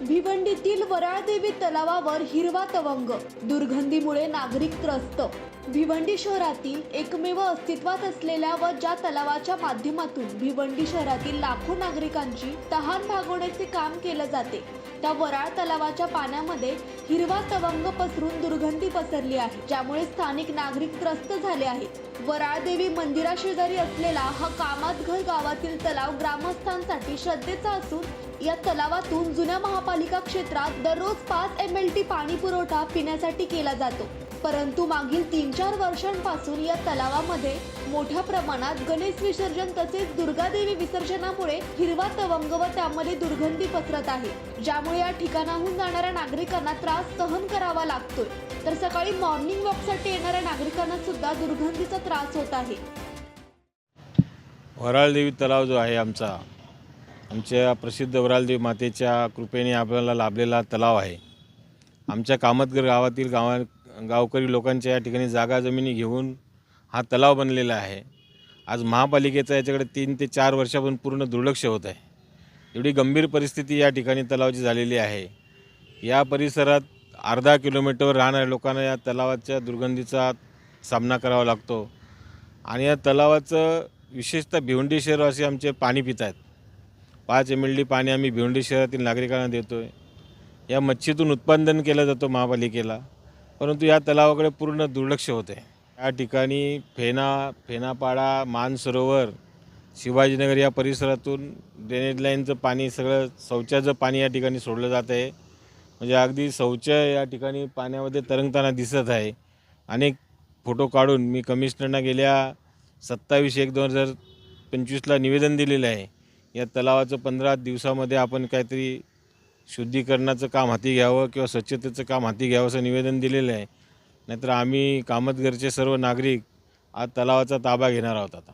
भिवंडीतील वराळदेवी तलावावर हिरवा तवंग. दुर्गंधीमुळे नागरिक त्रस्त. भिवंडी शहरातील एकमेव अस्तित्वात असलेल्या व ज्या तलावाच्या माध्यमातून भिवंडी शहरातील लाखो नागरिकांची तहान भागवण्याचे काम केलं जाते. त्या वराळ तलावाच्या पाण्यामध्ये हिरवा तवंग पसरून दुर्गंधी पसरली आहे ज्यामुळे स्थानिक नागरिक त्रस्त झाले आहेत. वराळदेवी मंदिराशेजारी असलेला हा कामातघर गावातील तलाव ग्रामस्थांसाठी श्रद्धेचा असून या तलावातून जुन्या महापालिका क्षेत्रात दररोज पाच एम एल टी पाणी पुरवठा पिण्यासाठी केला जातो. परंतु मागील तीन चार वर्षांपासून या तलावामध्ये मोठ्या प्रमाणात गणेश विसर्जन तसेच दुर्गादेवी विसर्जनामुळे हिरवा तवंग व त्यामध्ये दुर्गंधी पसरत आहे ज्यामुळे या ठिकाणाहून जाणाऱ्या नागरिकांना त्रास सहन करावा लागतोय तर सकाळी मॉर्निंग वॉकसाठी येणाऱ्या नागरिकांना सुद्धा दुर्गंधीचा त्रास होत आहे. वराळदेवी तलाव जो आहे आमचा आमच्या प्रसिद्ध वराळदेवी मातेच्या कृपेने आपल्याला लाभलेला तलाव आहे. आमच्या कामतगर गावातील गावा गावकरी लोकांच्या या ठिकाणी जागा जमिनी घेऊन हा तलाव बनलेला आहे. आज महापालिकेचं याच्याकडे तीन ते चार वर्षापासून पूर्ण दुर्लक्ष होत आहे. एवढी गंभीर परिस्थिती या ठिकाणी तलावाची झालेली आहे. या परिसरात अर्धा किलोमीटरवर राहणाऱ्या लोकांना या तलावाच्या दुर्गंधीचा सामना करावा लागतो. आणि या तलावाचं विशेषतः भिवंडी शहरवासी आमचे पाणी पित आहेत. पाच एम एल डी पाणी आम्ही भिवंडी शहरातील नागरिकांना देतो आहे या मच्छीतून उत्पादन केलं जातं महापालिकेला. परंतु या तलावाकडे पूर्ण दुर्लक्ष होते. या ठिकाणी फेना फेनापाडा मानसरोवर शिवाजीनगर या परिसरातून ड्रेनेज लाईनचं पाणी सगळं शौचाचं पाणी या ठिकाणी सोडलं जात आहे. म्हणजे अगदी शौच या ठिकाणी पाण्यामध्ये तरंगताना दिसत आहे. अनेक फोटो काढून मी कमिशनरना गेल्या सत्तावीस एक दोन हजार पंचवीसला निवेदन दिलेलं आहे. या तलावाचं पंधरा दिवसामध्ये आपण काहीतरी शुद्धीकरणाचं काम हाती घ्यावं किंवा स्वच्छतेचं काम हाती घ्यावं असं निवेदन दिलेलं आहे. नाहीतर आम्ही कामतगरचे सर्व नागरिक आज तलावाचा ताबा घेणार आहोत आता.